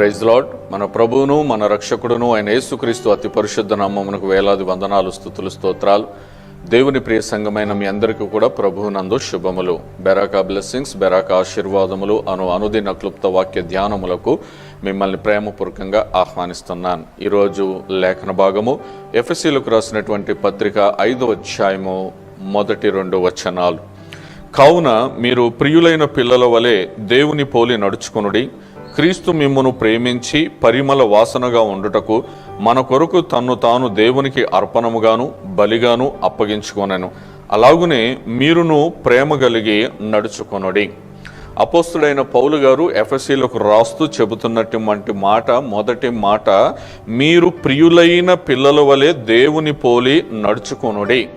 Praise lord మన ప్రభువును మన రక్షకుడును ఆయన యేసుక్రీస్తు అతి పరిశుద్ధ నామమునకు వేలాది వందనాలు స్థుతులు స్తోత్రాలు. దేవుని ప్రియ సంఘమైన మీ అందరికీ కూడా ప్రభువునందు శుభములు. బెరాకా బ్లెస్సింగ్స్ బెరాకా ఆశీర్వాదములు అను అనుదిన క్లుప్త వాక్య ధ్యానములకు మిమ్మల్ని ప్రేమపూర్వకంగా ఆహ్వానిస్తున్నాను. ఈరోజు లేఖన భాగము ఎఫ్ఎస్సీలకు రాసినటువంటి పత్రిక ఐదో అధ్యాయము మొదటి రెండు వచనాలు. కావున మీరు ప్రియులైన పిల్లల వలె దేవుని పోలి నడుచుకునుడి. క్రీస్తు మిమ్మును ప్రేమించి పరిమళ వాసనగా ఉండుటకు మన కొరకు తన్ను తాను దేవునికి అర్పణముగాను బలిగాను అప్పగించుకొనను. అలాగునే మీరును ప్రేమ కలిగి నడుచుకొనుడి. అపోస్తుడైన పౌలు గారు ఎఫ్ఎస్సీలకు రాస్తూ చెబుతున్నటువంటి మాట మొదటి మాట మీరు ప్రియులైన పిల్లల వలె దేవుని పోలి నడుచుకొనుడి.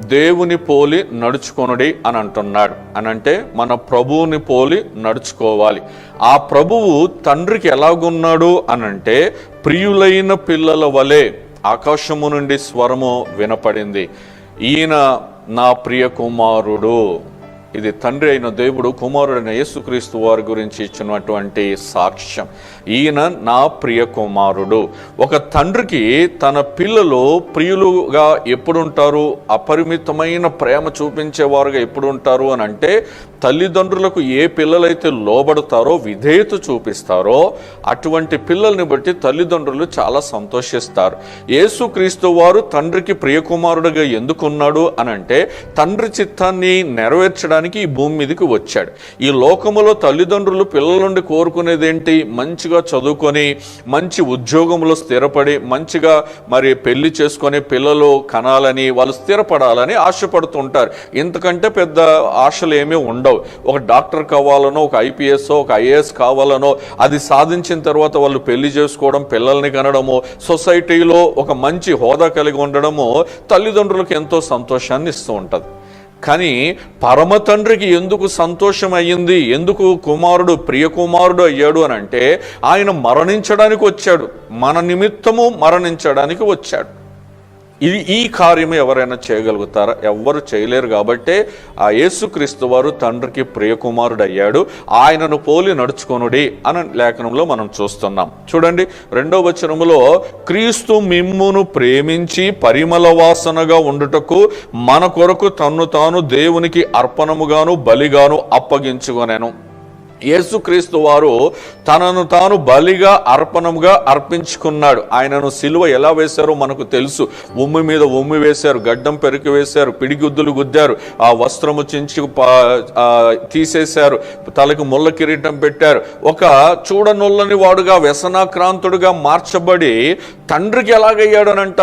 దేవుని పోలి నడుచుకొనుడి అని అంటున్నాడు. అని అంటే మన ప్రభువుని పోలి నడుచుకోవాలి. ఆ ప్రభువు తండ్రికి ఎలాగున్నాడు అని అంటే ప్రియులైన పిల్లల వలె ఆకాశము నుండి స్వరము వినపడింది. ఈయన నా ప్రియ కుమారుడు. ఇది తండ్రి అయిన దేవుడు కుమారుడైన యేసుక్రీస్తు వారి గురించి ఇచ్చినటువంటి సాక్ష్యం. ఈయన నా ప్రియ కుమారుడు. ఒక తండ్రికి తన పిల్లలు ప్రియులుగా ఎప్పుడు ఉంటారు అపరిమితమైన ప్రేమ చూపించేవారుగా ఎప్పుడు ఉంటారు అని అంటే తల్లిదండ్రులకు ఏ పిల్లలైతే లోబడతారో విధేయత చూపిస్తారో అటువంటి పిల్లల్ని బట్టి తల్లిదండ్రులు చాలా సంతోషిస్తారు. యేసుక్రీస్తు వారు తండ్రికి ప్రియకుమారుడుగా ఎందుకున్నాడు అని అంటే తండ్రి చిత్తాన్ని నెరవేర్చడానికి ఈ భూమి మీదకి వచ్చాడు. ఈ లోకములో తల్లిదండ్రులు పిల్లల నుండి కోరుకునేది ఏంటి మంచిగా చదువుకొని మంచి ఉద్యోగంలో స్థిరపడి మంచిగా మరి పెళ్ళి చేసుకొని పిల్లలు కనాలని వాళ్ళు స్థిరపడాలని ఆశపడుతుంటారు. ఇంతకంటే పెద్ద ఆశలు ఏమీ ఉండవు. ఒక డాక్టర్ కావాలనో ఒక ఐపీఎస్ ఒక ఐఏఎస్ కావాలనో అది సాధించిన తర్వాత వాళ్ళు పెళ్ళి చేసుకోవడం పిల్లల్ని కనడము సొసైటీలో ఒక మంచి హోదా కలిగి ఉండడము తల్లిదండ్రులకు ఎంతో సంతోషాన్ని ఇస్తూ ఉంటుంది. కానీ పరమ తండ్రికి ఎందుకు సంతోషం అయ్యింది? ఎందుకు కుమారుడు ప్రియ కుమారుడు అయ్యాడు అని అంటే ఆయన మరణించడానికి వచ్చాడు. మన నిమిత్తము మరణించడానికి వచ్చాడు. ఇది ఈ కార్యము ఎవరైనా చేయగలుగుతారా? ఎవ్వరు చేయలేరు కాబట్టే ఆ యేసుక్రీస్తు వారు తండ్రికి ప్రియకుమారుడు అయ్యాడు ఆయనను పోలి నడుచుకొనుడి అని లేఖనంలో మనం చూస్తున్నాం. చూడండి రెండో వచనములో క్రీస్తు మిమ్మును ప్రేమించి పరిమళ వాసనగా ఉండుటకు మన కొరకు తన్ను తాను దేవునికి అర్పణముగాను బలిగాను అప్పగించుకొనేను. యేసుక్రీస్తు వారు తనను తాను బలిగా అర్పణముగా అర్పించుకున్నాడు. ఆయనను సిలువ ఎలా వేశారో మనకు తెలుసు. ఉమ్మి మీద ఉమ్మి వేశారు గడ్డం పెరికి వేశారు పిడిగుద్దులు గుద్దారు ఆ వస్త్రము చించి పా- తీసేశారు తలకు ముళ్ళ కిరీటం పెట్టారు. ఒక చూడనొల్లని వాడుగా వ్యసనాక్రాంతుడుగా మార్చబడి తండ్రికి ఎలాగయ్యాడనంట?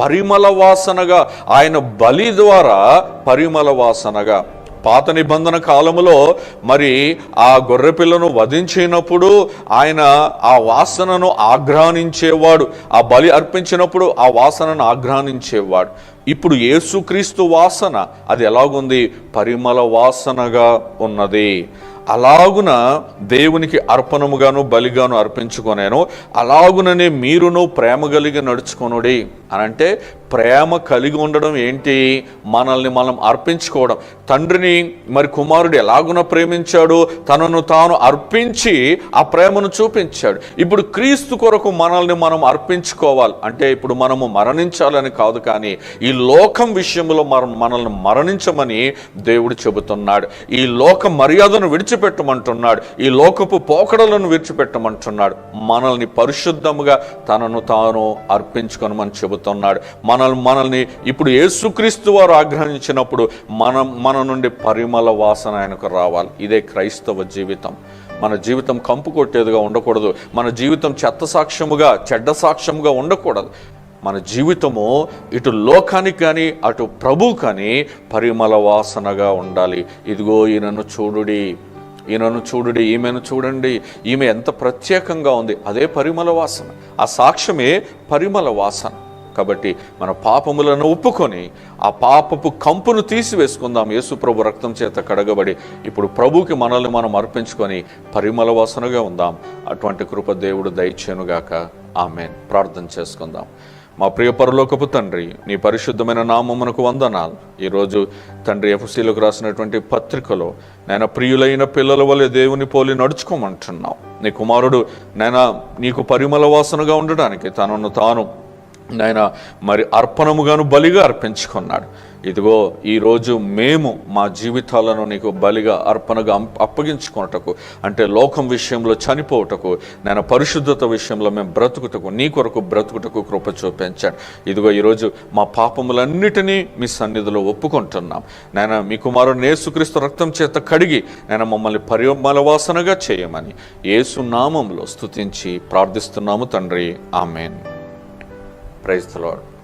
పరిమళ వాసనగా. ఆయన బలి ద్వారా పరిమళ వాసనగా. పాత నిబంధన కాలములో మరి ఆ గొర్రెపిల్లను వధించినప్పుడు ఆయన ఆ వాసనను ఆఘ్రానించేవాడు ఆ బలి అర్పించినప్పుడు ఆ వాసనను ఆఘ్రానించేవాడు ఇప్పుడు యేసుక్రీస్తు వాసన అది ఎలాగుంది? పరిమళ వాసనగా ఉన్నది. అలాగున దేవునికి అర్పణముగాను బలిగాను అర్పించుకొనేను. అలాగుననే మీరును ప్రేమ కలిగి నడుచుకొనుడి. అని అంటే ప్రేమ కలిగి ఉండడం ఏంటి? మనల్ని మనం అర్పించుకోవడం. తండ్రిని మరి కుమారుడు ఎలాగున ప్రేమించాడు? తనను తాను అర్పించి ఆ ప్రేమను చూపించాడు. ఇప్పుడు క్రీస్తు కొరకు మనల్ని మనం అర్పించుకోవాలి. అంటే ఇప్పుడు మనము మరణించాలని కాదు కానీ ఈ లోకం విషయంలో మనం మనల్ని మరణించమని దేవుడు చెబుతున్నాడు. ఈ లోక మర్యాదను విడిచిపెట్టమంటున్నాడు. ఈ లోకపు పోకడలను విడిచిపెట్టమంటున్నాడు. మనల్ని పరిశుద్ధముగా తనను తాను అర్పించుకొనమని చెబుతున్నాడు. మనల్ని మనల్ని ఇప్పుడు యేసుక్రీస్తు వారు ఆగ్రహించినప్పుడు మనం మన నుండి పరిమళ వాసన ఆయనకు రావాలి. ఇదే క్రైస్తవ జీవితం. మన జీవితం కంపు కొట్టేదిగా ఉండకూడదు. మన జీవితం చెత్త సాక్ష్యముగా చెడ్డ సాక్ష్యముగా ఉండకూడదు. మన జీవితము ఇటు లోకానికి కానీ అటు ప్రభు కానీ పరిమళ వాసనగా ఉండాలి. ఇదిగో ఈయనను చూడుడి. ఈయనను చూడుడి ఈమెను చూడండి. ఈమె ఎంత ప్రత్యేకంగా ఉంది. అదే పరిమళ వాసన. ఆ సాక్ష్యమే పరిమళ వాసన. కాబట్టి మన పాపములను ఒప్పుకొని ఆ పాపపు కంపును తీసివేసుకుందాం. యేసుప్రభు రక్తం చేత కడగబడి ఇప్పుడు ప్రభుకి మనల్ని మనం అర్పించుకొని పరిమళ వాసనగా ఉందాం. అటువంటి కృప దేవుడు దయచేనుగాక ఆమెన్. ప్రార్థన చేసుకుందాం. మా ప్రియ పరలోకపు తండ్రి నీ పరిశుద్ధమైన నామమునకు వందనాలు. ఈరోజు తండ్రి ఎఫ్సీలకు రాసినటువంటి పత్రికలో నేను ప్రియులైన పిల్లల వలె దేవుని పోలి నడుచుకోమంటున్నావు. నీ కుమారుడు నేను నీకు పరిమళ వాసనగా ఉండడానికి తనను తాను నాయన మరి అర్పణముగాను బలిగా అర్పించుకున్నాడు. ఇదిగో ఈరోజు మేము మా జీవితాలను నీకు బలిగా అర్పణగా అప్పగించుకున్నటకు అప్పగించుకొనుటకు అంటే లోకం విషయంలో చనిపోవుటకు నేను పరిశుద్ధత విషయంలో మేము బ్రతుకుటకు నీ కొరకు బ్రతుకుటకు కృప చూపించాను ఇదిగో ఈరోజు మా పాపములన్నిటినీ మీ సన్నిధిలో ఒప్పుకుంటున్నాం. నేను మీ కుమారుడు నేసుక్రీస్తు రక్తం చేత కడిగి నేను మమ్మల్ని పరిమళ వాసనగా చేయమని ఏసునామంలో స్తుతించి ప్రార్థిస్తున్నాము తండ్రి. ఆమెన్. Praise the Lord.